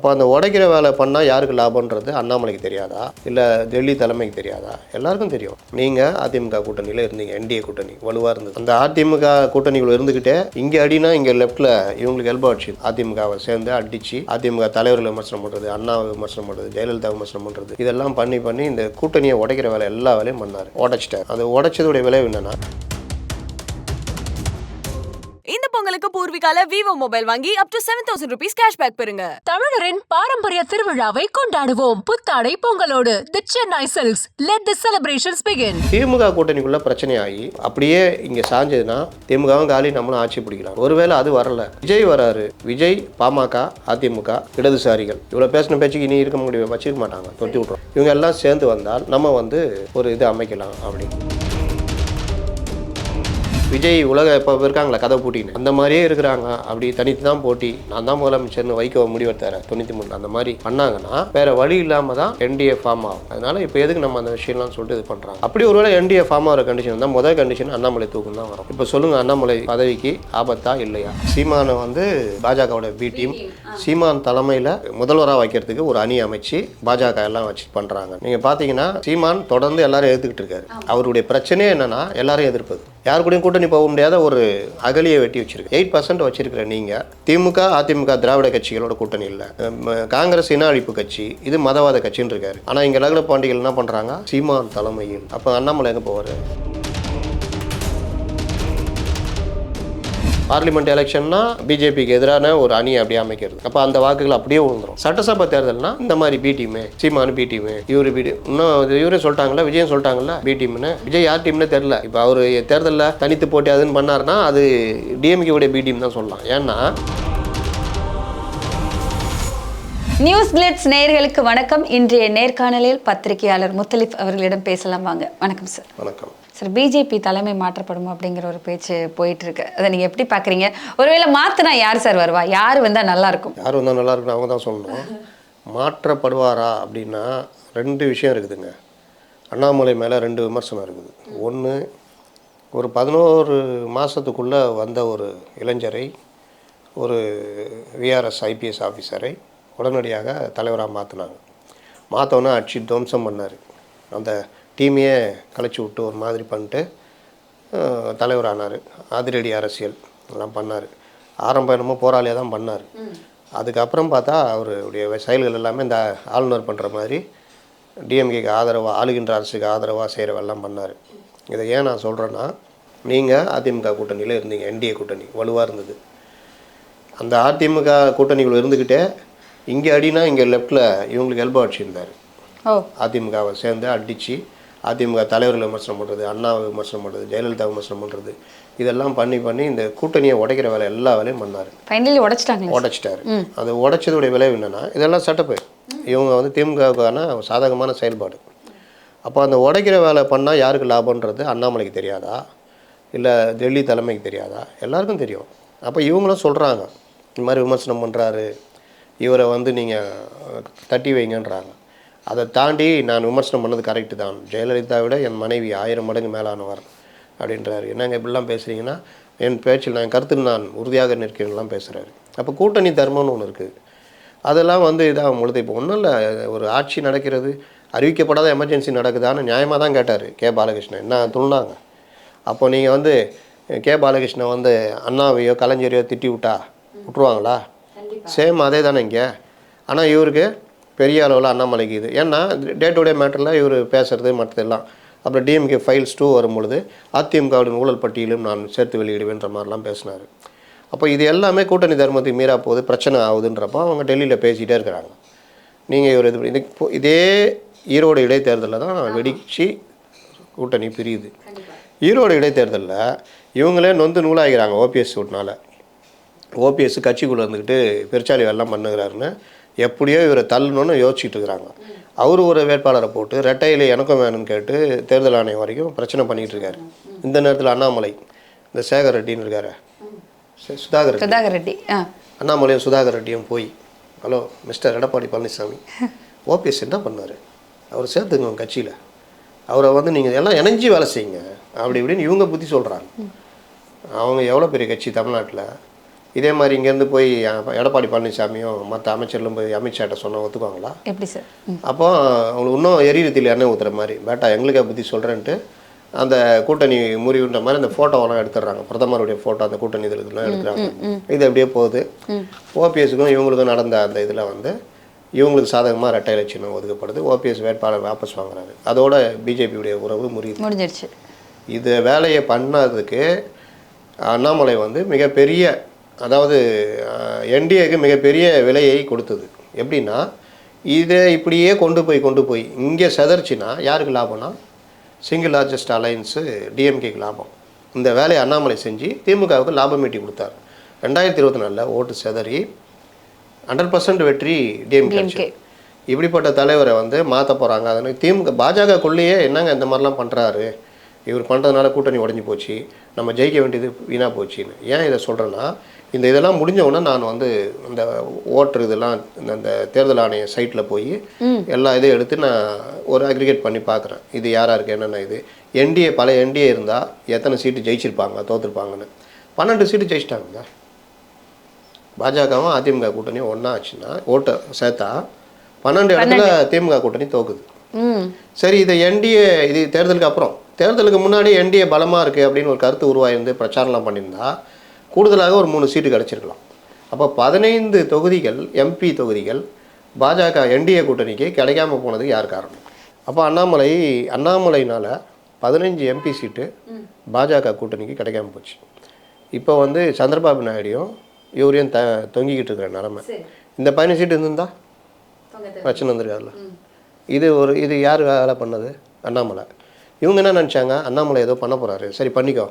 அப்போ அந்த உடைக்கிற வேலை பண்ணால் யாருக்கு லாபம்ன்றது அண்ணாமலைக்கு தெரியாதா? இல்லை டெல்லி தலைமைக்கு தெரியாதா? எல்லாருக்கும் தெரியும். நீங்கள் அதிமுக கூட்டணியில் இருந்தீங்க என்டிஏ கூட்டணி வலுவாக இருந்தது. அந்த அதிமுக கூட்டணிக்குள்ள இருந்துக்கிட்டே இங்கே அடினா இங்கே லெஃப்ட்டில் இவங்களுக்கு எல்போ அடிச்சு அதிமுகவை சேர்ந்து அடித்து அதிமுக தலைவர்களை விமர்சனம் பண்ணுறது அண்ணாவை விமர்சனம் பண்ணுறது ஜெயலலிதா விமர்சனம் பண்ணுறது இதெல்லாம் பண்ணி பண்ணி இந்த கூட்டணியை உடைக்கிற வேலை எல்லா வேலையும் பண்ணார். உடைச்சிட்டார். அது உடைச்சதுடைய விளைவு என்னென்னா பொங்கலுக்கு பூர்விகால விவோ மொபைல் வாங்கி up to seven thousand rupees cashback பெறுங்க. தமிழரின் பாரம்பரிய திருவிழாவை கொண்டாடுவோம். புத்தாடை பொங்கலோடு the Chennai silks let the celebrations begin DMK கூட்டணிக்குள்ள பிரச்சனையாகி அப்படியே இங்க சாஞ்சதுன்னா திமுகவும் காலி நம்மளும் ஆட்சி பிடிக்கலாம். ஒருவேளை அது வரல. விஜய் வராரு. விஜய் பாமக அதிமுக இடதுசாரிகள். இவ்வளவு பேசின பேச்சுக்கு இனி இருக்க முடியும்? வச்சிருக்க மாட்டாங்க. தொட்டி விட்றோம் இவங்க எல்லாம் சேர்ந்து வந்தால் நம்ம வந்து ஒரு இது அமைக்கலாம் அப்படின்னு. விஜய் உலக இப்போ இருக்காங்களா கதை போட்டின்னு அந்த மாதிரியே இருக்கிறாங்க. அப்படி தனித்து தான் போட்டி. நான் தான் முதலமைச்சர்னு வைக்க முடிவெடுத்தார தொண்ணூற்றி மூணு. அந்த மாதிரி பண்ணாங்கன்னா வேற வழி இல்லாமல் தான் என்டிஏ ஃபார்ம் ஆகும். அதனால இப்போ எதுக்கு நம்ம அந்த விஷயம்லாம் சொல்லிட்டு இது பண்ணுறாங்க அப்படி ஒருவேளை என்டிஏ ஃபார்ம் ஆகிற கண்டிஷன் இருந்தால் முதல் கண்டிஷன் அண்ணாமலை தூக்கம் தான் வரும். இப்போ சொல்லுங்க அண்ணாமலை பதவிக்கு ஆபத்தா இல்லையா? சீமானை வந்து பாஜகவோட பி டீம் சீமான் தலைமையில் முதல்வராக வைக்கிறதுக்கு ஒரு அணி அமைச்சு பாஜக எல்லாம் வச்சு பண்ணுறாங்க நீங்கள் பார்த்தீங்கன்னா சீமான் தொடர்ந்து எல்லாரும் எதிர்த்துக்கிட்டு இருக்காரு. அவருடைய பிரச்சனையே என்னன்னா எல்லாரும் எதிர்ப்பது. யார் கூடயும் கூட்டணி போக முடியாத ஒரு அகலியை வெட்டி வச்சிருக்கு. எயிட் பர்சன்ட் வச்சிருக்கிற நீங்கள் திமுக அதிமுக திராவிட கட்சிகளோட கூட்டணி இல்லை. காங்கிரஸ் இன அழிப்பு கட்சி இது மதவாத கட்சின்னு இருக்காரு. ஆனால் இங்கே லக்ன பாண்டிகள் என்ன பண்ணுறாங்க சீமான் தலைமையில். அப்போ அண்ணாமலை எங்கே போவார்? பார்லிமெண்ட் எலெக்ஷன்னா பிஜேபிக்கு எதிரான ஒரு அணி அப்படியே அமைக்கிறது. அப்போ அந்த வாக்குகள் அப்படியே விழுந்துரும் சட்டசபை தேர்தல்னா இந்த மாதிரி B team Seeman B team இவரு பி இன்னும் இவரே சொல்லிட்டாங்கல்ல விஜயம் சொல்லிட்டாங்கல்ல பி டீம்னு விஜய் யார் டீம்னு தெரில இப்போ அவர் தேர்தலில் தனித்து போட்டி அதுன்னு பண்ணாருன்னா அது டிஎம்கே உடைய பி டீம் தான் சொல்லலாம். ஏன்னா நியூஸ் கிளிட்ஸ் நேயர்களுக்கு வணக்கம். இன்றைய நேர்காணலில் பத்திரிகையாளர் முத்தலிப் அவர்களிடம் பேசலாம் வாங்க. வணக்கம் சார். வணக்கம். சார் பிஜேபி தலைமை மாற்றப்படுமா அப்படிங்கிற ஒரு பேச்சு போயிட்டு இருக்கு அதை நீங்க எப்படி பாக்குறீங்க? ஒருவேளை மாற்றினா யார் சார் வருவா? யார் வந்தா நல்லா இருக்கும்? யார் வந்தால் நல்லா இருக்குன்னு அவங்க தான் சொல்லணும். மாற்றப்படுவாரா அப்படின்னா ரெண்டு விஷயம் இருக்குதுங்க. அண்ணாமலை மேலே ரெண்டு விமர்சனம் இருக்குது. ஒன்று ஒரு பதினோரு மாதத்துக்குள்ளே வந்த ஒரு இளைஞரை ஒரு விஆர்எஸ் ஐபிஎஸ் ஆஃபீஸரை உடனடியாக தலைவராக மாற்றினாங்க மாற்றோன்னே அடிச்சு துவம்சம் பண்ணார். அந்த டீமையே கலைச்சி விட்டு ஒரு மாதிரி பண்ணிட்டு அஹ், தலைவரானார். அதிரடி அரசியல் எல்லாம் பண்ணார். ஆரம்பம் என்னமோ போராளியாக தான் பண்ணார். அதுக்கப்புறம் பார்த்தா அவருடைய செயல்கள் எல்லாமே இந்த ஆளுநர் பண்ணுற மாதிரி டிஎம்கேக்கு ஆதரவாக ஆளுகின்ற அரசுக்கு ஆதரவாக செய்கிறவெல்லாம் பண்ணார். இதை ஏன் நான் சொல்கிறேன்னா நீங்கள் அதிமுக கூட்டணியில் இருந்தீங்க என்டிஏ கூட்டணி வலுவாக இருந்தது. அந்த அதிமுக கூட்டணிக்குள்ள இருந்துக்கிட்டே இங்கே அடினா இங்கே லெஃப்ட்டில் இவங்களுக்கு எல்போ அடிச்சிருந்தார் ஓ. அதிமுகவை சேர்ந்து அடித்து அதிமுக தலைவர்களை விமர்சனம் பண்ணுறது அண்ணாவை விமர்சனம் பண்ணுறது ஜெயலலிதா விமர்சனம் பண்ணுறது இதெல்லாம் பண்ணி பண்ணி இந்த கூட்டணியை உடைக்கிற வேலை எல்லா வேலையும் பண்ணார். ஃபைனலி உடைச்சிட்டாங்க. உடைச்சிட்டாரு. அது உடைச்சதுடைய விளைவு என்னன்னா இதெல்லாம் சட்டப்பு இவங்க வந்து திமுகவுக்கான சாதகமான செயல்பாடு. அப்போ அந்த உடைக்கிற வேலை பண்ணால் யாருக்கு லாபம்ன்றது அண்ணாமலைக்கு தெரியாதா? இல்லை டெல்லி தலைமைக்கு தெரியாதா? எல்லாருக்கும் தெரியும். அப்போ இவங்களும் சொல்கிறாங்க இந்த மாதிரி விமர்சனம் பண்ணுறாரு இவரை வந்து நீங்கள் தட்டி வைங்கன்றாங்க. அதை தாண்டி நான் விமர்சனம் பண்ணது கரெக்டு தான். ஜெயலலிதா விட என் மனைவி ஆயிரம் மடங்கு மேலானவர் அப்படின்றாரு. என்னங்க இப்படிலாம் பேசுகிறீங்கன்னா என் பேச்சில் நான் கருத்தில் நான் உறுதியாக நிற்கிறேன்லாம் பேசுகிறாரு அப்போ கூட்டணி தர்மம்னு ஒன்று இருக்குது அதெல்லாம் வந்து இதாக பொழுது இப்போ ஒன்றும் இல்லை. ஒரு ஆட்சி நடக்கிறது அறிவிக்கப்படாத எமர்ஜென்சி நடக்குதான்னு நியாயமாக தான் கேட்டார் கே பாலகிருஷ்ணன். என்ன துள்ளாங்க அப்போ நீங்கள் வந்து கே பாலகிருஷ்ணன் வந்து அண்ணாவையோ கலைஞரையோ திட்டி விட்டா விட்ருவாங்களா சேம் அதே தானே இங்கே? ஆனால் இவருக்கு பெரிய அளவில் அண்ணாமலைக்கு இது. ஏன்னா டே டு டே மேட்டரில் இவர் பேசுறது மற்றதெல்லாம் அப்புறம் டிஎம்கே ஃபைல்ஸ் டூ வரும்பொழுது அதிமுகவின் ஊழல் பட்டியலும் நான் சேர்த்து வெளியிடுவேன்ற மாதிரிலாம் பேசினார். அப்போ இது எல்லாமே கூட்டணி தர்மத்துக்கு மீறா போகுது பிரச்சனை ஆகுதுன்றப்போ அவங்க டெல்லியில் பேசிகிட்டே இருக்கிறாங்க. நீங்கள் இவர் இது இது இதே ஈரோடு இடைத்தேர்தலில் தான் வெடிச்சு கூட்டணி பிரியுது. ஈரோடு இடைத்தேர்தலில் இவங்களே நொந்து நூலாகிறாங்க ஓபிஎஸ் சூட்னால. ஓபிஎஸ் கட்சிக்குள்ளே இருந்துக்கிட்டு பெருச்சாலி வெள்ளம் பண்ணுகிறாருன்னு எப்படியோ இவரை தள்ளணும்னு யோசிச்சுட்டு இருக்கிறாங்க. அவர் ஒரு வேட்பாளரை போட்டு ரெட்டையில் எனக்கும் வேணும்னு கேட்டு தேர்தல் ஆணையம் வரைக்கும் பிரச்சனை பண்ணிகிட்டு இருக்காரு. இந்த நேரத்தில் அண்ணாமலை இந்த சேகர் ரெட்டின்னு இருக்காரு. சுதாகர் ரெட்டி. சுதாகர் ரெட்டி அண்ணாமலையும் சுதாகர் ரெட்டியும் போய் ஹலோ மிஸ்டர் எடப்பாடி பழனிசாமி ஓபிஎஸ் என்ன பண்ணார்? அவர் சேர்த்துங்க கட்சியில். அவரை வந்து நீங்கள் எல்லாம் இணைஞ்சு வேலை செய்யுங்க. அப்படி இப்படின்னு இவங்க புத்தி சொல்கிறாங்க அவங்க எவ்வளோ பெரிய கட்சி தமிழ்நாட்டில்? இதே மாதிரி இங்கேருந்து போய் எடப்பாடி பழனிசாமியும் மற்ற அமைச்சர்களும் போய் அமித்ஷாட்ட சொன்ன ஒத்துக்குவாங்களா? எப்படி சார். அப்போ அவங்களுக்கு இன்னும் எரியுறத்தில் எண்ணெய் ஊற்றுற மாதிரி. பேட்டா எங்களுக்கு பற்றி சொல்கிறேன்ட்டு அந்த கூட்டணி முறிவுன்ற மாதிரி அந்த ஃபோட்டோவெல்லாம் எடுத்துடுறாங்க. பிரதமருடைய ஃபோட்டோ அந்த கூட்டணி இதுலாம் எடுக்கிறாங்க. இது அப்படியே போகுது. ஓபிஎஸ்க்கும் இவங்களுக்கும் நடந்த அந்த இதில் வந்து இவங்களுக்கு சாதகமாக ரெட்டை இலட்சணம் ஒதுக்கப்படுது. ஓபிஎஸ் வேட்பாளர் வாபஸ் வாங்குறாரு. அதோட பிஜேபியுடைய உறவு முறியுது. முடிஞ்சிருச்சு. இது வேலையை பண்ணதுக்கு அண்ணாமலை வந்து மிகப்பெரிய அதாவது என்டிஏக்கு மிகப்பெரிய விலையை கொடுத்தது. எப்படின்னா இதை இப்படியே கொண்டு போய் கொண்டு போய் இங்கே செதறிச்சுன்னா யாருக்கு லாபம்னா சிங்கிள் லார்ஜஸ்ட் அலையன்ஸு டிஎம்கேக்கு லாபம். இந்த வேலையை அண்ணாமலை செஞ்சு திமுகவுக்கு லாபம் ஈட்டி கொடுத்தார். ரெண்டாயிரத்தி இருபத்தி நாலில் ஓட்டு செதறி ஹண்ட்ரட் பர்சன்ட் வெற்றி டிஎம்கே. இப்படிப்பட்ட தலைவரை வந்து மாற்ற போகிறாங்க அதனால் திமுக பாஜகக்குள்ளேயே என்னங்க இந்த மாதிரிலாம் பண்ணுறாரு இவர் பண்ணுறதுனால கூட்டணி உடஞ்சி போச்சு. நம்ம ஜெயிக்க வேண்டியது வீணாக போச்சுன்னு. ஏன் இதை சொல்கிறேன்னா இந்த இதெல்லாம் முடிஞ்ச உடனே நான் வந்து இந்த ஓட்டர் இதெல்லாம் இந்த- இந்த தேர்தல் ஆணைய சைட்டில் போய் எல்லா இதையும் எடுத்து நான் ஒரு அக்ரிகேட் பண்ணி பார்க்குறேன் இது யாராக இருக்குது என்னென்ன இது? என்டிஏ பல என்டிஏ இருந்தால் எத்தனை சீட்டு ஜெயிச்சிருப்பாங்க தோற்றுருப்பாங்கன்னு பன்னெண்டு சீட்டு ஜெயிச்சிட்டாங்க பாஜகவும் அதிமுக கூட்டணியும் ஒன்றா ஆச்சுன்னா ஓட்டை சேர்த்தா பன்னெண்டு இடத்துல திமுக கூட்டணி தோக்குது. சரி இதை என்டிஏ இது தேர்தலுக்கு அப்புறம் தேர்தலுக்கு முன்னாடி என்டிஏ பலமாக இருக்குது அப்படின்னு ஒரு கருத்து உருவாயிருந்து பிரச்சாரம்லாம் பண்ணியிருந்தா கூடுதலாக ஒரு மூணு சீட்டு கிடச்சிருக்கலாம். அப்போ பதினைந்து தொகுதிகள் எம்பி தொகுதிகள் பாஜக என்டிஏ கூட்டணிக்கு கிடைக்காம போனதுக்கு யார் காரணம்? அப்போ அண்ணாமலை அண்ணாமலைனால் பதினஞ்சு எம்பி சீட்டு பாஜக கூட்டணிக்கு கிடைக்காம போச்சு. இப்போ வந்து சந்திரபாபு நாயுடையும் இவரையும் த தொங்கிக்கிட்டு இருக்கிற நிலமை. இந்த பதினஞ்சு சீட்டு இருந்திருந்தா? பிரச்சனை வந்திருக்காதுல்ல இது ஒரு இது யார் வேலை பண்ணது? அண்ணாமலை. இவங்க என்ன நினச்சாங்க? அண்ணாமலை ஏதோ பண்ண போகிறாரு சரி பண்ணிக்கோ.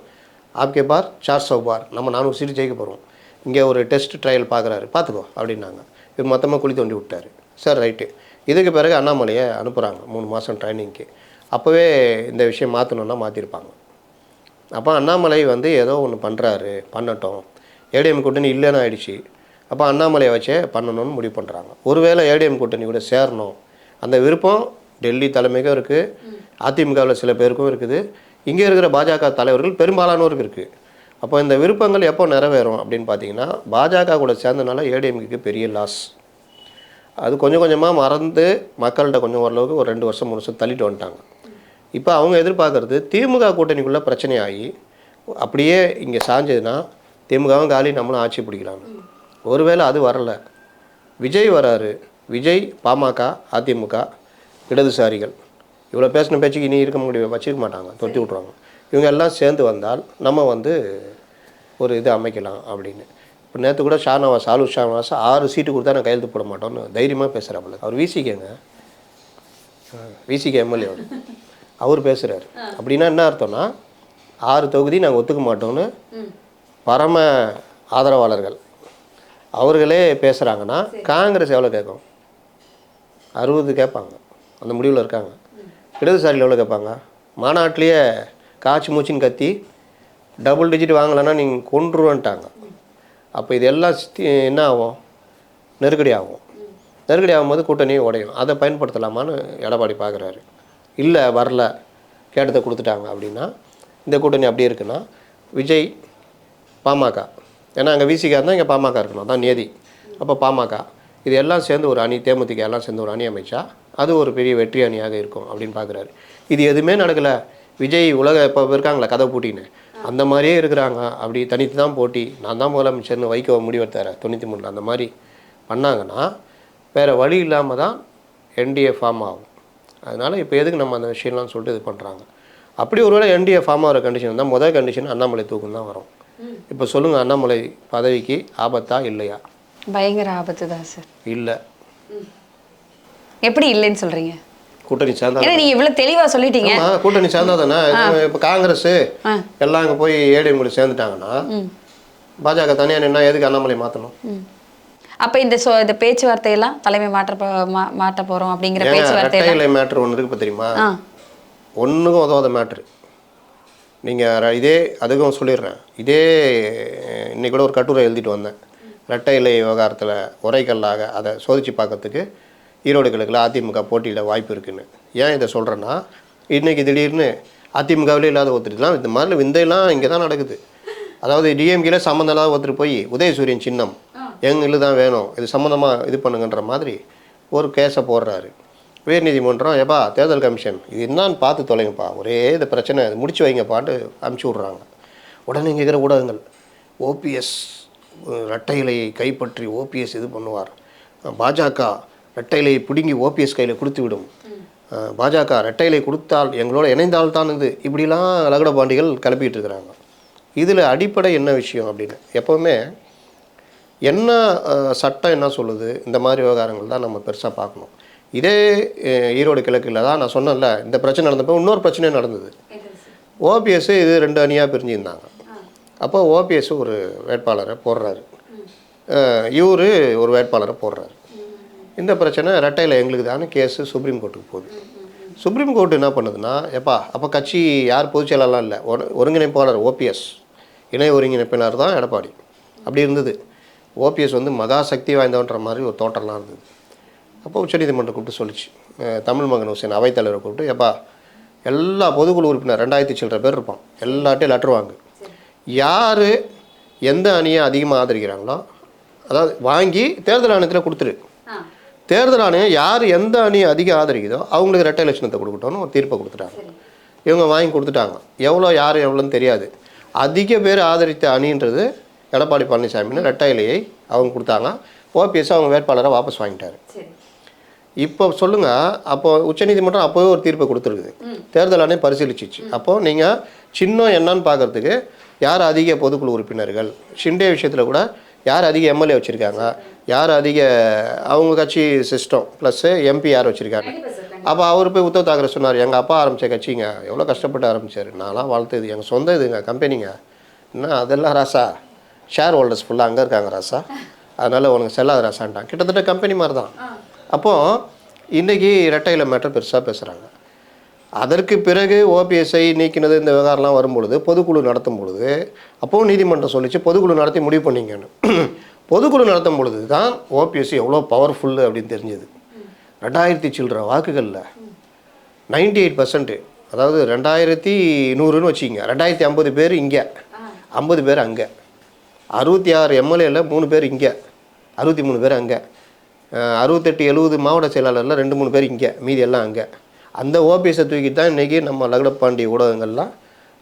ஆப்கே பார் சார் சௌ பார் நம்ம நானூறு சீட்டு ஜெயிக்க போகிறோம் இங்கே ஒரு டெஸ்ட் ட்ரையல் பார்க்குறாரு. பார்த்துக்கோ அப்படின்னாங்க. இவர் மொத்தமாக குழி தோண்டி விட்டாரு. சார் ரைட்டு இதுக்கு பிறகு அண்ணாமலையை அனுப்புகிறாங்க மூணு மாதம் ட்ரைனிங்க்கு அப்போவே இந்த விஷயம் மாற்றணுன்னா மாற்றிருப்பாங்க அப்போ அண்ணாமலை வந்து ஏதோ ஒன்று பண்ணுறாரு பண்ணட்டும். ஏடிஎம் கூட்டணி இல்லைன்னு ஆயிடுச்சு. அப்போ அண்ணாமலையை வச்சே பண்ணணும்னு முடிவு பண்ணுறாங்க ஒருவேளை ஏடிஎம் கூட்டணி கூட சேரணும். அந்த விருப்பம் டெல்லி தலைமைக்கும் இருக்குது அதிமுகவில் சில பேருக்கும் இருக்குது. இங்கே இருக்கிற பாஜக தலைவர்கள் பெரும்பாலானோருக்கு இருக்குது அப்போ இந்த விருப்பங்கள் எப்போ நிறைவேறும் அப்படின்னு பார்த்தீங்கன்னா பாஜக கூட சேர்ந்தனால ஏடிஎம்கேக்கு பெரிய லாஸ் அது கொஞ்சம் கொஞ்சமாக மறந்து மக்கள்கிட்ட கொஞ்சம் ஓரளவுக்கு ஒரு ரெண்டு வருஷம் மூணு வருஷம் தள்ளிட்டு வந்துட்டாங்க. இப்போ அவங்க எதிர்பார்க்கறது திமுக கூட்டணிக்குள்ளே பிரச்சனையாகி அப்படியே இங்கே சாஞ்சதுன்னா திமுகவும் காலி நம்மளும் ஆட்சி பிடிக்கலாம் ஒருவேளை அது வரல. விஜய் வராரு. விஜய் பாமக அதிமுக இடதுசாரிகள். இவ்வளோ பேசின பேச்சுக்கு இனி இருக்க முடியும் வச்சிருக்க மாட்டாங்க தொட்டி விட்ருவாங்க இவங்க எல்லாம் சேர்ந்து வந்தால் நம்ம வந்து ஒரு இது அமைக்கலாம் அப்படின்னு. இப்போ நேற்று கூட ஷானவாஸ் ஆலு ஷானவாஸ் ஆறு சீட்டு கொடுத்தா நான் கையெழுத்து போட மாட்டோம்னு தைரியமாக பேசுகிறாப்புல அவர் விசிக்கேங்க விசிகே எம்எல்ஏ அவர். அவர் பேசுகிறாரு அப்படின்னா என்ன அர்த்தம்னா ஆறு தொகுதி நாங்கள் ஒத்துக்க மாட்டோம்னு பரம ஆதரவாளர்கள் அவர்களே பேசுகிறாங்கன்னா காங்கிரஸ் எவ்வளோ கேட்கும்? அறுபது கேட்பாங்க. அந்த முடிவில் இருக்காங்க. இடதுசாரியில் எவ்வளோ கேட்பாங்க? மாநாட்டிலேயே காய்ச்சி மூச்சின்னு கத்தி டபுள் டிஜிட் வாங்கலைன்னா நீங்கள் கொன்றுவன்ட்டாங்க. அப்போ இது எல்லாம் என்ன ஆகும்? நெருக்கடி ஆகும். நெருக்கடி ஆகும்போது கூட்டணி உடையும். அதை பயன்படுத்தலாமான்னு எடப்பாடி பார்க்குறாரு இல்லை வரல கேட்டதை கொடுத்துட்டாங்க அப்படின்னா இந்த கூட்டணி அப்படி இருக்குன்னா விஜய் பாமக. ஏன்னா அங்கே விசிகா இருந்தால் இங்கே பாமக இருக்கணும். அதான் நியதி. அப்போ பாமக. இது எல்லாம் சேர்ந்து ஒரு அணி தேமுதிக எல்லாம் சேர்ந்து ஒரு அணி அமைச்சா அது ஒரு பெரிய வெற்றி அணியாக இருக்கும் அப்படின்னு பார்க்குறாரு இது எதுவுமே நடக்கலை. விஜய் உலக இப்போ இருக்காங்களா கதை போட்டின்னு. அந்த மாதிரியே இருக்கிறாங்க. அப்படி தனித்து தான் போட்டி. நான் தான் முதலமைச்சர்னு வைக்க முடிவெடுத்தார தொண்ணூற்றி மூணில். அந்த மாதிரி பண்ணாங்கன்னா வேறு வழி இல்லாமல் தான் என்டிஏ ஃபார்ம் ஆகும். அதனால் இப்போ எதுக்கு நம்ம அந்த விஷயம்லாம் சொல்லிட்டு இது பண்ணுறாங்க அப்படி ஒருவேளை என்டிஏ ஃபார்ம் ஆகிற கண்டிஷன் இருந்தால் முதல் கண்டிஷன் அண்ணாமலை தூக்கம் தான் வரும். இப்போ சொல்லுங்கள் அண்ணாமலை பதவிக்கு ஆபத்தா இல்லையா? பயங்கர ஆபத்து தான் சார். இல்லை. எப்படி இல்லைன்னு சொல்றீங்க? கூட்டணி சேர்ந்தா ஏன்னா நீங்க இவ்வளவு தெளிவா சொல்லிட்டீங்க. கூட்டணி சேர்ந்தா தானே. இப்போ காங்கிரஸ். எல்லாம் அங்கே போய் ஏடிஎம் கூட சேர்ந்துட்டாங்கன்னா பாஜக தனியாக நின்னா எதுக்கு அண்ணாமலை மாற்றணும் ம். அப்ப இந்த சொ இந்த பேச்சுவார்த்தையெல்லாம் தலைமை மாற்ற மாட்ட போறோம் அப்படிங்கிற ரெட்டை இலை மேட்ரு ஒன்று இருக்கு தெரியுமா? ஆ. ஒன்றுக்கும் உதவாத மேட்ரு. நீங்கள் இதே அதுக்கும் சொல்லிடுறேன். இதே இன்னைக்கு கூட ஒரு கட்டுரை எழுதிட்டு வந்தேன். ரெட்டை இலை விவகாரத்தில் உரைக்கல்லாக அதை சோதிச்சு பார்க்கறதுக்கு ஈரோடு கிழக்கில் அதிமுக போட்டியிட வாய்ப்பு இருக்குன்னு. ஏன் இதை சொல்கிறேன்னா இன்னைக்கு திடீர்னு அதிமுகவிலே இல்லாத ஒத்துட்டுலாம் இந்த மாதிரி விந்தையெல்லாம் இங்கே தான் நடக்குது. அதாவது டிஎம்கேல சம்மந்தம் இல்லாத ஒருத்தர் போய் உதயசூரியன் சின்னம் எங்களுக்கு தான் வேணும் இது சம்மந்தமாக இது பண்ணுங்கன்ற மாதிரி ஒரு கேஸை போடுறாரு. உயர்நீதிமன்றம் ஏப்பா தேர்தல் கமிஷன் இது என்னன்னு பார்த்து தொலைங்கப்பா ஒரே இந்த பிரச்சனை இது முடிச்சு வைங்கப்பான்ட்டு அமுச்சு விட்றாங்க. உடனே இங்கே இருக்கிற ஊடகங்கள் ஓபிஎஸ் இரட்டை இலையை கைப்பற்றி ஓபிஎஸ் இது பண்ணுவார். பாஜக இரட்டை பிடுங்கி ஓபிஎஸ் கையில் கொடுத்து விடும். பாஜக இரட்டை இலை கொடுத்தால் எங்களோட இணைந்தால் தான் இது. இப்படிலாம் லகட பாண்டிகள் கிளப்பிட்டு இருக்கிறாங்க. இதில் அடிப்படை என்ன விஷயம் அப்படின்னு? எப்போவுமே என்ன சட்டம் என்ன சொல்லுது? இந்த மாதிரி விவகாரங்கள் தான் நம்ம பெருசாக பார்க்கணும். இதே ஈரோடு கிழக்கில் தான் நான் சொன்னேன்ல இந்த பிரச்சனை நடந்தப்போ இன்னொரு பிரச்சனையும் நடந்தது. ஓபிஎஸ் இது ரெண்டு அணியாக பிரிஞ்சிருந்தாங்க. அப்போ ஓபிஎஸ் ஒரு வேட்பாளரை போடுறாரு. இவர் ஒரு வேட்பாளரை போடுறாரு. இந்த பிரச்சனை ரெட்டையில் எங்களுக்கு தானே கேஸு சுப்ரீம் கோர்ட்டுக்கு போகுது. சுப்ரீம் கோர்ட் என்ன பண்ணுதுன்னா எப்பா அப்போ கட்சி யார் பொதுச் செயலாளர்லாம் இல்லை? ஒரு- ஒருங்கிணைப்பாளர் ஓபிஎஸ் இணை ஒருங்கிணைப்பினர் தான் எடப்பாடி. அப்படி இருந்தது. ஓபிஎஸ் வந்து மகா சக்தி வாய்ந்தவன்ற மாதிரி ஒரு தோட்டம்லாம் இருந்தது. அப்போ உச்சநீதிமன்றம் கூப்பிட்டு சொல்லிச்சு. தமிழ் மகன் ஹுசேன் அவைத்தலைவரை கூப்பிட்டு எப்பா எல்லா பொதுக்குழு உறுப்பினர் ரெண்டாயிரத்தி சில்லற பேர் இருப்பான். எல்லாட்டையும் லெட்டர் வாங்கு. யார் எந்த அணியை அதிகமாக ஆதரிக்கிறாங்களோ அதாவது வாங்கி தேர்தல் ஆணையத்தில் கொடுத்துரு. தேர்தல் ஆணையம் யார் எந்த அணி அதிகம் ஆதரிக்குதோ அவங்களுக்கு ரெட்டை லட்சணத்தை கொடுக்கட்டும்னு ஒரு தீர்ப்பை கொடுத்துட்டாங்க. இவங்க வாங்கி கொடுத்துட்டாங்க. எவ்வளோ யார் எவ்வளோன்னு தெரியாது. அதிக பேர் ஆதரித்த அணின்றது எடப்பாடி பழனிசாமின்னு ரெட்டை இலையை அவங்க கொடுத்தாங்க. ஓபிஎஸ் அவங்க வேட்பாளரை வாபஸ் வாங்கிட்டாரு. இப்போ சொல்லுங்க அப்போ உச்சநீதிமன்றம் அப்போவே ஒரு தீர்ப்பை கொடுத்துருக்குது. தேர்தல் ஆணையம் பரிசீலிச்சிச்சு. அப்போ நீங்கள் சின்னம் என்னன்னு பார்க்கறதுக்கு யார் அதிக பொதுக்குழு உறுப்பினர்கள்? ஷிண்டே விஷயத்தில் கூட யார் அதிக எம்எல்ஏ வச்சுருக்காங்க? யார் அதிக அவங்க கட்சி சிஸ்டம் ப்ளஸ்ஸு எம்பி யார் வச்சுருக்காங்க? அப்போ அவர் போய் உத்தவ் தாக்கரே சொன்னார் எங்கள் அப்பா ஆரம்பித்த கட்சிங்க எவ்வளோ கஷ்டப்பட்டு ஆரம்பிச்சார்? நான்லாம் வளர்த்தது எங்கள் சொந்த இதுங்க கம்பெனிங்க. என்ன அதெல்லாம் ராசா. ஷேர் ஹோல்டர்ஸ் ஃபுல்லாக அங்கே இருக்காங்க ராசா. அதனால் உனக்கு செல்லாத ராசான்ட்டான். கிட்டத்தட்ட கம்பெனி மாதிரி தான் அப்போது இன்றைக்கி ரெட்டையில மேட்டர் பெருசாக பேசுகிறாங்க அதற்கு பிறகு ஓபிஎஸ்ஐ நீக்கினது இந்த விவகாரம்லாம் வரும்பொழுது பொதுக்குழு நடத்தும் பொழுது அப்போவும் நீதிமன்றம் சொல்லிச்சு பொதுக்குழு நடத்தி முடிவு பண்ணீங்கன்னு. பொதுக்குழு நடத்தும் பொழுது தான் ஓபிஎஸ்சி எவ்வளோ பவர்ஃபுல்லு அப்படின்னு தெரிஞ்சது. ரெண்டாயிரத்தி சில்லற வாக்குகளில் நைன்டி எயிட் பர்சன்ட் அதாவது ரெண்டாயிரத்தி நூறுன்னு வச்சுக்கிங்க ரெண்டாயிரத்தி ஐம்பது பேர் இங்கே ஐம்பது பேர் அங்கே அறுபத்தி ஆறு எம்எல்ஏல மூணு பேர் இங்கே அறுபத்தி மூணு பேர் அங்கே அறுபத்தெட்டு எழுபது மாவட்ட செயலாளரில் ரெண்டு மூணு பேர் இங்கே மீதி எல்லாம் அங்கே. அந்த ஓபிஎஸை தூக்கிட்டு தான் இன்றைக்கி நம்ம லகடப்பாண்டி ஊடகங்கள்லாம்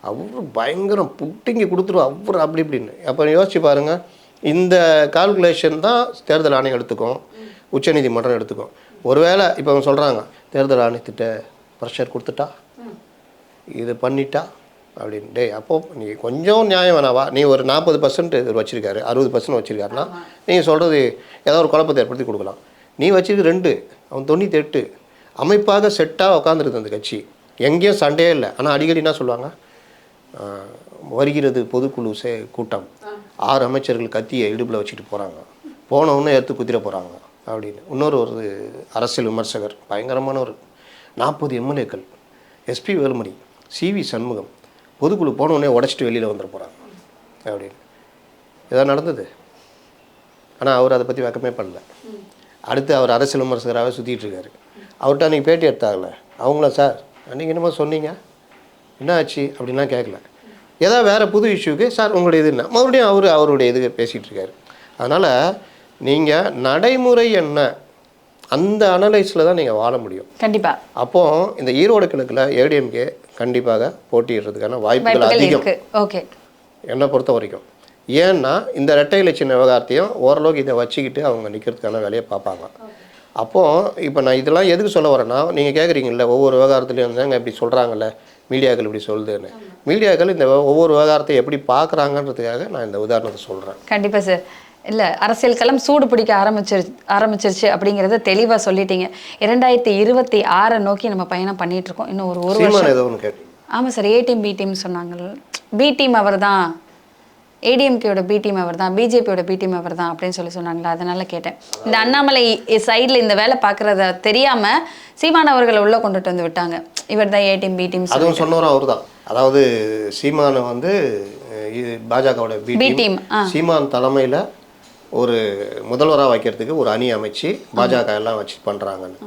அவர் பயங்கரம் புட்டிங்கி கொடுத்துருவோம் அவர் அப்படி இப்படின்னு. அப்போ யோசிச்சு பாருங்கள் இந்த கால்குலேஷன் தான் தேர்தல் ஆணையம் எடுத்துக்கும் உச்சநீதிமன்றம் எடுத்துக்கும். ஒருவேளை இப்போ அவங்க சொல்கிறாங்க தேர்தல் ஆணையத்திட்ட ப்ரெஷர் கொடுத்துட்டா? இது பண்ணிட்டா? அப்படின்னு. டேய் அப்போ நீ கொஞ்சம் நியாயம் வேணாவா? நீ ஒரு நாற்பது பர்சன்ட் இவர் வச்சிருக்காரு அறுபது பர்சன்ட் வச்சிருக்காருன்னா நீங்கள் சொல்கிறது ஏதோ ஒரு குழப்பத்தை ஏற்படுத்தி கொடுக்கலாம். நீ வச்சிருக்க ரெண்டு அவன் தொண்ணூற்றி எட்டு அமைப்பாக செட்டாக உட்காந்துருது அந்த கட்சி. எங்கேயும் சண்டையே இல்லை. ஆனால் அடிக்கடி என்ன சொல்லுவாங்க? வருகிறது பொதுக்குழு சே கூட்டம். ஆறு அமைச்சர்கள் கத்தியை இடுப்பில் வச்சுட்டு போகிறாங்க போனவுடனே எடுத்து குதிரை போகிறாங்க அப்படின்னு. இன்னொரு ஒரு அரசியல் விமர்சகர் பயங்கரமான ஒரு நாற்பது எம்எல்ஏக்கள். எஸ்பி வேலுமணி சிவி சண்முகம். பொதுக்குழு போனவுடனே உடச்சிட்டு வெளியில் வந்துட போகிறாங்க அப்படின்னு. இதான் நடந்தது. ஆனால் அவர் அதை பற்றி வெக்கமே பண்ணல. அடுத்து அவர் அரசியல் விமர்சகராகவே சுற்றிட்டு இருக்காரு அவர்கிட்ட அன்றைக்கி பேட்டி எடுத்தாங்கல்ல. அவங்கள சார் அன்றைக்கி என்னமோ சொன்னீங்க. என்ன ஆச்சு? அப்படின்லாம் கேட்கல ஏதாவது வேறு புது இஷ்யூக்கு சார் உங்களுடைய இது என்ன? மறுபடியும் அவர் அவருடைய இது பேசிகிட்டு இருக்காரு அதனால் நீங்கள் நடைமுறை என்ன அந்த அனலைஸில் தான் நீங்கள் வாழ முடியும். கண்டிப்பா. அப்போது இந்த ஈரோடு கிழக்கில் ஏடிஎம்கே கண்டிப்பாக போட்டியிடுறதுக்கான வாய்ப்புகள் அதிகம். ஓகே. என்னை பொறுத்த வரைக்கும். ஏன்னா இந்த ரெட்டை இலட்சண விவகாரத்தையும் ஓரளவுக்கு இதை வச்சுக்கிட்டு அவங்க நிற்கிறதுக்கான வேலையை பார்ப்பாங்க. அப்போது இப்போ நான் இதெல்லாம் எதுக்கு சொல்ல வரேன்னா நீங்கள் கேட்குறீங்கல்ல ஒவ்வொரு விவகாரத்துலையும் இருந்தாங்க இப்படி சொல்கிறாங்கல்ல மீடியாக்கள் இப்படி சொல்லுதுன்னு. மீடியாக்கள் இந்த விவ- ஒவ்வொரு விவகாரத்தை எப்படி பார்க்குறாங்கன்றதுக்காக நான் இந்த உதாரணத்தை சொல்கிறேன் கண்டிப்பா சார் இல்ல அரசியல் களம் சூடு பிடிக்க ஆரம்பிச்சிரு ஆரம்பிச்சிருச்சு அப்படிங்கறத தெளிவா சொல்லிட்டீங்க. இரண்டாயிரத்தி இருபத்தி ஆறை நோக்கி நம்ம பயணம் பண்ணிட்டு இருக்கோம். இன்னும் ஒரு ஒரு வருஷம் சீமான் ஏதோ ஒன்று கேட்டு ஆமா sir A team B team சொன்னாங்க பி டீம் அவர் தான் ஏடிஎம்கேயோட பி டீம் அவர் தான் பிஜேபியோட பி டீம் அவர் தான் அப்படின்னு சொல்லி சொன்னாங்களா? அதனால கேட்டேன். இந்த அண்ணாமலை சைடில் இந்த வேலை பார்க்குறத தெரியாம சீமான் அவர்களை உள்ள கொண்டுட்டு வந்து விட்டாங்க. இவர் தான் ஏ டீம் பி டீம் அதுவும் சொன்னவரும் அவர் தான். அதாவது சீமானை வந்து பாஜகவோட பி டீம். சீமான் தலைமையில் ஒரு முதல்வராக வைக்கிறதுக்கு ஒரு அணி அமைச்சு பாஜக எல்லாம் வச்சு பண்ணுறாங்கன்னு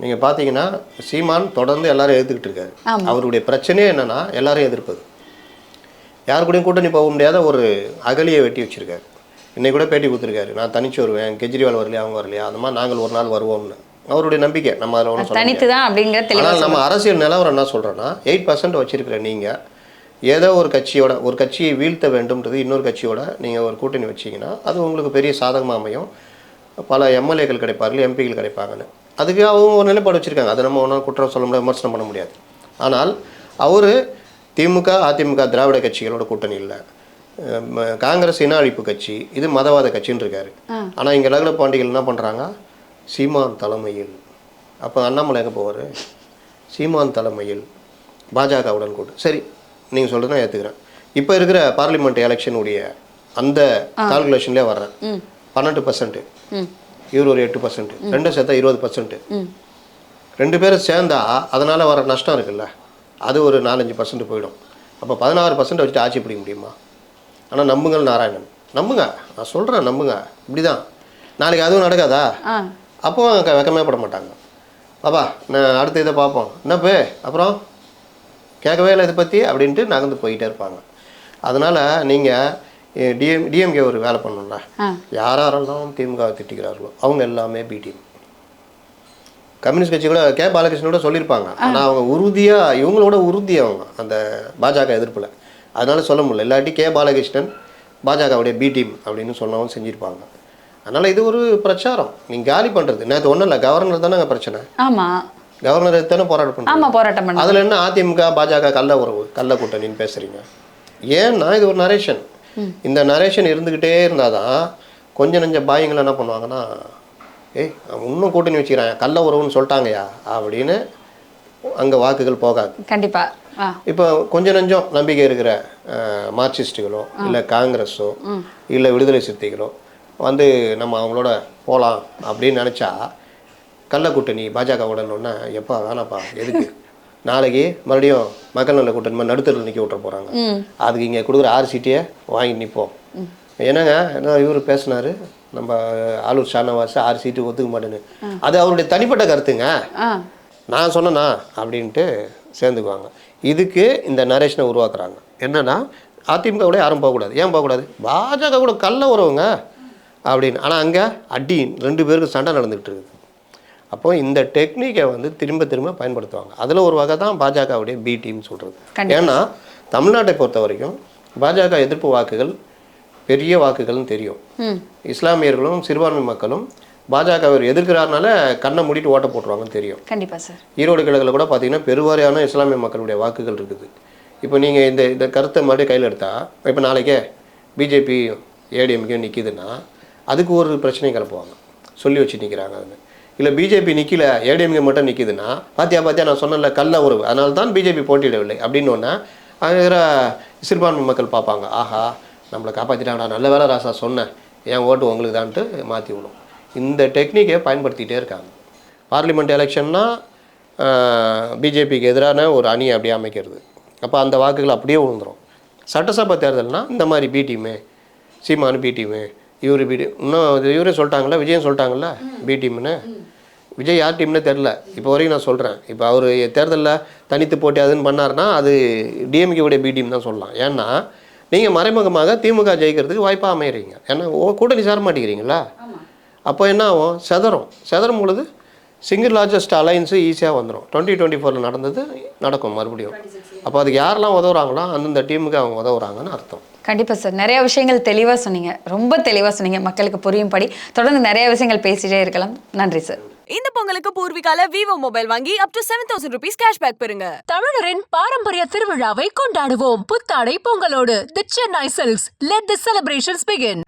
நீங்கள் பார்த்தீங்கன்னா சீமான் தொடர்ந்து எல்லாரும் எதிர்த்துக்கிட்டு இருக்காரு. அவருடைய பிரச்சனையே என்னன்னா எல்லாரும் எதிர்ப்பது. யார் கூடயும் கூட்டணி போக முடியாத ஒரு அகலியை வெட்டி வச்சிருக்காரு. இன்னைக்கு கூட பேட்டி கொடுத்துருக்காரு. நான் தனிச்சு வருவேன் கெஜ்ரிவால் வரலையா அவங்க வரலையா அந்த மாதிரி நாங்கள் ஒரு நாள் வருவோம்னு. அவருடைய நம்பிக்கை நம்ம அதில் ஒன்றும் முடியாது. தனித்து தான் அப்படிங்கிற ஆனால் நம்ம அரசியல் நிலவரம் என்ன சொல்கிறோன்னா எயிட் பர்சன்ட் வச்சிருக்கிற நீங்கள் ஏதோ ஒரு கட்சியோட ஒரு கட்சியை வீழ்த்த வேண்டும்ன்றது இன்னொரு கட்சியோட நீங்கள் ஒரு கூட்டணி வச்சீங்கன்னா அது உங்களுக்கு பெரிய சாதகமாக அமையும். பல எம்எல்ஏக்கள் கிடைப்பார்கள் எம்பிகள் கிடைப்பாங்கன்னு. அதுக்கு அவங்க ஒரு நிலைப்பாடு வச்சுருக்காங்க. அதை நம்ம ஒன்றும் குற்றம் சொல்ல முடியாது விமர்சனம் பண்ண முடியாது. ஆனால் அவர் திமுக அதிமுக திராவிட கட்சிகளோட கூட்டணி இல்லை. காங்கிரஸ் இன அழிப்பு கட்சி இது மதவாத கட்சின்னு இருக்காரு. ஆனால் இங்கே லகுல பாண்டிகள் என்ன பண்ணுறாங்க சீமான் தலைமையில். அப்போ அண்ணாமலை எங்கே போவார்? சீமான் தலைமையில் பாஜகவுடன் கூட்டு. சரி நீங்கள் சொல்கிறது நான் ஏற்றுக்கிறேன் இப்போ இருக்கிற பார்லிமெண்ட் எலெக்ஷனுடைய அந்த கால்குலேஷன்லேயே வர்றேன். பன்னெண்டு பர்சன்ட் இவர் ஒரு எட்டு பர்சன்ட் ரெண்டும் சேர்த்தா இருபது பர்சன்ட் ரெண்டு பேரும் சேர்ந்தா அதனால் வர நஷ்டம் இருக்குல்ல? அது ஒரு நாலஞ்சு பர்சன்ட் போயிடும். அப்போ பதினாறு பர்சன்ட் வச்சுட்டு ஆட்சி பிடிக்க முடியுமா? ஆனால் நம்புங்கள் நாராயணன். நம்புங்க. நான் சொல்கிறேன் நம்புங்க. இப்படி தான் நாளைக்கு அதுவும் நடக்காதா? அப்போ க- வெக்கமே பட மாட்டாங்க. பாப்பா நான் அடுத்த இதை பார்ப்போம். என்னப்பு? அப்புறம்? கேட்கவே இல்லை இதை பற்றி அப்படின்ட்டு நகர்ந்து போயிட்டே இருப்பாங்க. அதனால் நீங்கள் டிஎம் டிஎம்கே ஒரு வேலை பண்ணணும்ல. ஆ. யார் யாரெல்லாம் திமுகவை திட்டிக்கிறார்களோ அவங்க எல்லாமே பி டீம் கம்யூனிஸ்ட் கட்சி கூட கே. பாலகிருஷ்ணன் கூட சொல்லியிருப்பாங்க. ஆனால் அவங்க உறுதியாக இவங்களோட உறுதி அவங்க. அந்த பாஜக எதிர்ப்பில். அதனால சொல்ல முடியல. இல்லாட்டி கே. பாலகிருஷ்ணன் பாஜகவுடைய பி டீம் அப்படின்னு சொல்லவும் செஞ்சுருப்பாங்க. அதனால் இது ஒரு பிரச்சாரம். நீங்கள் காலி பண்ணுறது நேற்று ஒன்றும் இல்லை. கவர்னர் தானே பிரச்சனை? ஆமா. கவர்னர் தானே போராட்டம் பண்ணுறாங்க ஆமா போராட்டம் பண்ண அதில் என்ன அதிமுக பாஜக கள்ள உறவு கள்ள கூட்டணின்னு பேசுகிறீங்க ஏன்னா இது ஒரு நரேஷன் இந்த நரேஷன் இருந்துக்கிட்டே இருந்தால் தான் கொஞ்சம் நெஞ்ச பாயங்கள் என்ன பண்ணுவாங்கன்னா ஏய் அவன் இன்னும் கூட்டணி வச்சுக்கிறான் கள்ள உறவுன்னு சொல்லிட்டாங்கயா அப்படின்னு அங்கே வாக்குகள் போகாது. கண்டிப்பா. ஆ. இப்போ கொஞ்சம் நஞ்சம் நம்பிக்கை இருக்கிற அஹ், மார்க்சிஸ்ட்டுகளோ இல்லை காங்கிரஸோ இல்லை விடுதலை சிறுத்தைகளோ வந்து நம்ம அவங்களோட போகலாம் அப்படின்னு நினச்சா கள்ள கூட்டணி பாஜகவுடனே எப்பா வேணாப்பா எதுக்கு? நாளைக்கு மறுபடியும் மக்கள் நல்ல கூட்டணி மாதிரி நடுத்தரில் நிற்க விட்டுற போகிறாங்க அதுக்கு இங்கே கொடுக்குற ஆறு சீட்டையே வாங்கி நிற்போம் என்னங்க என்ன இவர் பேசினாரு? நம்ம ஆலூர் ஷானவாஸ் ஆறு சீட்டு ஒத்துக்க மாட்டேன்னு. அது அவருடைய தனிப்பட்ட கருத்துங்க. நான் சொன்னேனா? அப்படின்ட்டு சேர்ந்துக்குவாங்க. இதுக்கு இந்த நரேஷனை உருவாக்குறாங்க. என்னன்னா அதிமுக கூட யாரும் போகக்கூடாது. ஏன் போகக்கூடாது? பாஜக கூட கள்ள உறவுங்க. அப்படின்னு. ஆனால் அங்கே அடி ரெண்டு பேருக்கு சண்டை நடந்துகிட்டு இருக்குது. அப்போ இந்த டெக்னிக்கை வந்து திரும்ப திரும்ப பயன்படுத்துவாங்க. அதில் ஒரு வகை தான் பாஜகவுடைய பி டீம் சொல்கிறது. ஏன்னா தமிழ்நாட்டை பொறுத்த வரைக்கும் பாஜக எதிர்ப்பு வாக்குகள் பெரிய வாக்குகள்னு தெரியும். இஸ்லாமியர்களும் சிறுபான்மை மக்களும் பாஜக அவர் எதிர்க்கிறாருனால கண்ணை மூடிட்டு ஓட்ட போட்டுருவாங்கன்னு தெரியும். கண்டிப்பா சார். ஈரோடு கிழக்கில் கூட பார்த்தீங்கன்னா பெருவாரியான இஸ்லாமிய மக்களுடைய வாக்குகள் இருக்குது. இப்போ நீங்கள் இந்த இந்த கருத்தை மறுபடியும் கையில் எடுத்தால் இப்போ நாளைக்கே பிஜேபி ஏடிஎம்கே நிற்கிதுன்னா அதுக்கு ஒரு பிரச்சனை கிளப்புவாங்க. சொல்லி வச்சு நிற்கிறாங்க அதுன்னு இல்லை பிஜேபி நிற்கல ஏடிஎம்கே மட்டும் நிற்கிதுன்னா பாத்தியா பாத்தியா நான் சொன்னேன்ல கள்ள உறவு. அதனால தான் பிஜேபி போட்டியிடவில்லை. அப்படின்னு ஒன்று அங்கே சிறுபான்மை மக்கள் பார்ப்பாங்க. ஆஹா நம்மளை காப்பாற்றிட்டாங்கடா நல்ல வேலை ராசா சொன்னேன். என் ஓட்டு உங்களுக்கு தான்ட்டு மாற்றி விடும். இந்த டெக்னிக்கை பயன்படுத்திகிட்டே இருக்காங்க. பார்லிமெண்ட் எலெக்ஷன்னா பிஜேபிக்கு எதிரான ஒரு அணி அப்படியே அமைக்கிறது. அப்போ அந்த வாக்குகள் அப்படியே விழுந்துரும் சட்டசபை தேர்தல்னா இந்த மாதிரி B team Seeman B team இவர் பி டீம் இன்னும் இவரே சொல்லிட்டாங்களா விஜயம் சொல்லிட்டாங்கல்ல பி டீம்னு விஜய் யார் டீம்னே தெரில இப்போ வரைக்கும் நான் சொல்கிறேன் இப்போ அவர் தேர்தலில் தனித்து போட்டி அதுன்னு பண்ணாருன்னா அது டிஎம்கேவுடைய பி டீம் தான் சொல்லலாம். ஏன்னா நீங்கள் மறைமுகமாக திமுக ஜெயிக்கிறதுக்கு வாய்ப்பாக அமையறீங்க. ஏன்னா ஓ கூட்டணி சேர மாட்டேங்கிறீங்களா? அப்போ என்ன ஆகும்? செதறும். செதறும் பொழுது சிங்கிள் லார்ஜஸ்ட் அலைன்ஸு ஈஸியாக வந்துடும் டுவெண்ட்டி டுவெண்ட்டி ஃபோரில் நடந்தது நடக்கும் மறுபடியும். அப்போ அதுக்கு யாரெல்லாம் உதவுறாங்களோ அந்தந்த டீமுக்கு அவங்க உதவுறாங்கன்னு அர்த்தம். கண்டிப்பா சார். நிறைய விஷயங்கள் தெளிவா சொன்னீங்க. ரொம்ப தெளிவா சொன்னீங்க. மக்களுக்கு புரியும்படி. தொடர்ந்து நிறைய விஷயங்கள் பேசிட்டே இருக்கலாம். நன்றி சார். இந்த பொங்கலுக்கு பூர்விகால விவோ மொபைல் வாங்கி up to seven thousand rupees cashback பெறுங்க. தமிழரின் பாரம்பரிய திருவிழாவை கொண்டாடுவோம். புத்தாடை பொங்கலோடு. The Chennai silks let the celebrations begin